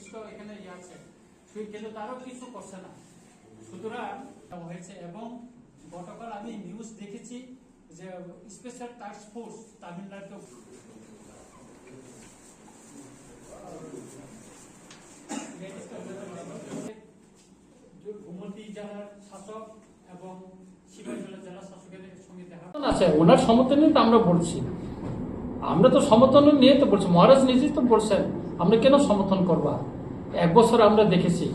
নির্দিষ্ট এখানে ইয়ে আছে। কিন্তু তারও কিছু করছে না। সুতরাং হয়েছে এবং গতকাল আমি নিউজ দেখেছি যে স্পেশাল টাস্ক ফোর্স তামিলনাড়ু শাসক এবং শিবাজলা শাসকের সঙ্গে দেখা আছে ওনার সমর্থনে তো আমরা বলছি। আমরা তো সমর্থন নিয়ে তো বলছি। মহারাজ নিজেই তো বলছেন। আমরা কেন সমর্থন করবা? এক বছর আমরা দেখেছি,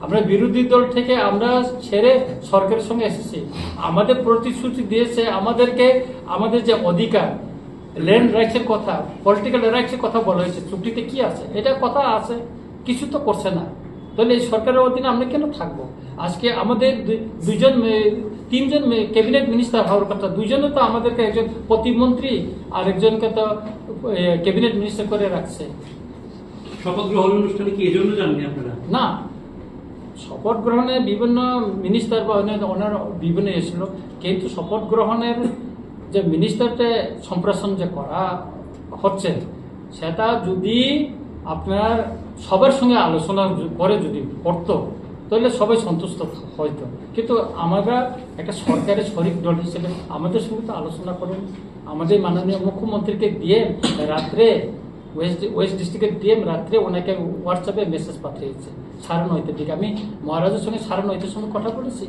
আমরা বিরোধী দল থেকে আমরা ছেড়ে সরকারের সঙ্গে এসেছি। আমাদের প্রতিশ্রুতি দিয়েছে আমাদেরকে, আমাদের যে অধিকার ল্যান্ড রাইটসের কথা পলিটিক্যাল রাইটসের কথা বলা হয়েছে, চুক্তিতে কি আছে? এটা কথা আছে, কিছু তো করছে না। তাহলে এই সরকারের অধীনে আমরা কেন থাকব? আজকে আমাদের মে- তিনজন ক্যাবিনেট মিনিস্টার হওয়ার কথা দুইজনে তো আমাদেরকে একজন প্রতিমন্ত্রী আর একজনকে তো ক্যাবিনেট মিনিস্টার করে রাখছে। শপথ গ্রহণ অনুষ্ঠানে কি এজন্য জাননি আপনারা? না শপথ গ্রহণে বিভিন্ন মিনিস্টার বা ওনার বিভিন্ন এসেছিল, কিন্তু শপথ গ্রহণের যে মিনিস্টারটা সম্প্রসারণ যে করা হচ্ছে, সেটা যদি আপনার সবার সঙ্গে আলোচনা করে যদি করতো, তাহলে সবাই সন্তুষ্ট হয়তো কিন্তু আমরা একটা সরকারের শরিক দল হিসেবে আমাদের সঙ্গে তো আলোচনা করেন। আমাদের মাননীয় মুখ্যমন্ত্রীকে দিয়ে রাত্রে ওয়েস্ট ডিস্ট্রিক্টের ডিএম রাত্রে ওনাকে হোয়াটসঅ্যাপে মেসেজ পাঠিয়েছে। সাড়ে নয়টার দিকে। আমি মহারাজের সঙ্গে সাড়ে নয়টার সঙ্গে কথা বলেছি।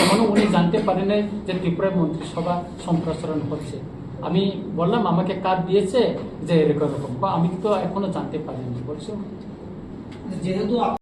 তখনও উনি জানতে পারেন যে ত্রিপুরায় মন্ত্রিসভা সম্প্রসারণ হচ্ছে। আমি বললাম, আমাকে কাজ দিয়েছে যে এরকম এরকম? বা আমি তো এখনও জানতে পারিনি। বলছি যেহেতু